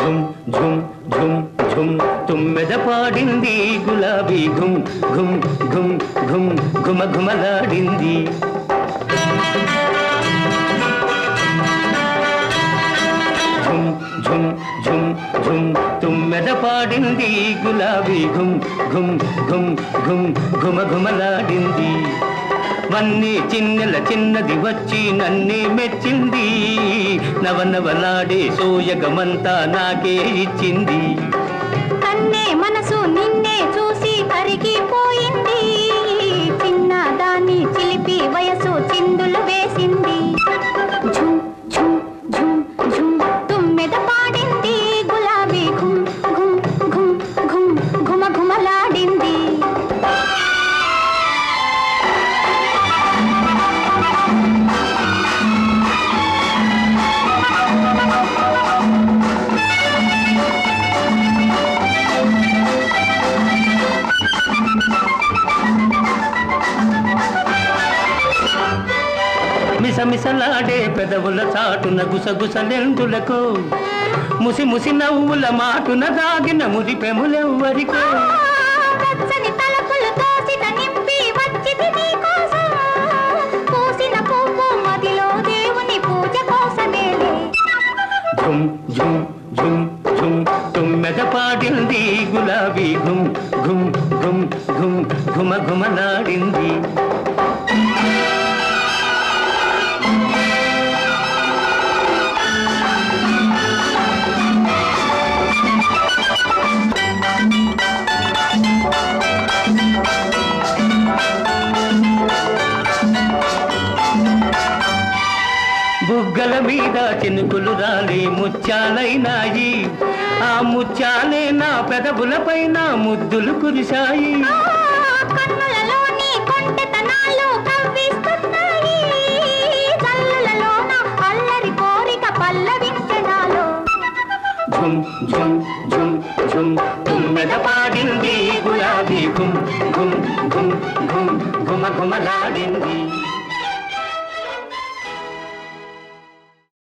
ఝుమ్ ఝుమ్ ఝుమ్ ఝుమ్. తుమ్మెద పాడింది గులాబీ ఘుమ్ ఘుమ్ ఘుమ్ ఘుమ్ ఘుమ ఘుమలాడింది ఝుమ్ ఝుమ్ ఝుమ్ ఝుమ్. తుమ్మెద పాడింది గులాబీ ఘుమ్ ఘుమ్ ఘుమ్ ఘుమ్ ఘుమ ఘుమలాడింది వన్నీ చిన్నెల చిన్నది వచ్చి నన్నే మెచ్చింది. నవనవలాడే సోయగమంతా నాకే ఇచ్చింది. కన్నే మనసు మిసమిసలాడే పెదవుల చాటున గుసగుసలెందులకు ముసి ముసి నవ్వుల మాటున దాగిన ముది పెములెవ్వరికో. ఝుమ్ ఝుమ్ ఝుమ్ ఝుమ్ తుమ్మెద పాడింది గులాబీ. ఘుమ్ ఘుమ్ ఘుమ్ ఘుమ్ ఘుమ ఘుమలాడింది. బుగ్గల మీద చినుకులు రాలి ముత్యాలైనాయి. ఆ ముత్యాలే నా పెదవుల పైన ముద్దులు కురిశాయి. ఝుమ్ ఝుమ్ ఝుమ్ ఝుమ్ తుమ్మెద పాడింది గులాబీ ఘుమ్ ఘుమ్ ఘుమ్ ఘుమ్ ఘుమ ఘుమలాడింది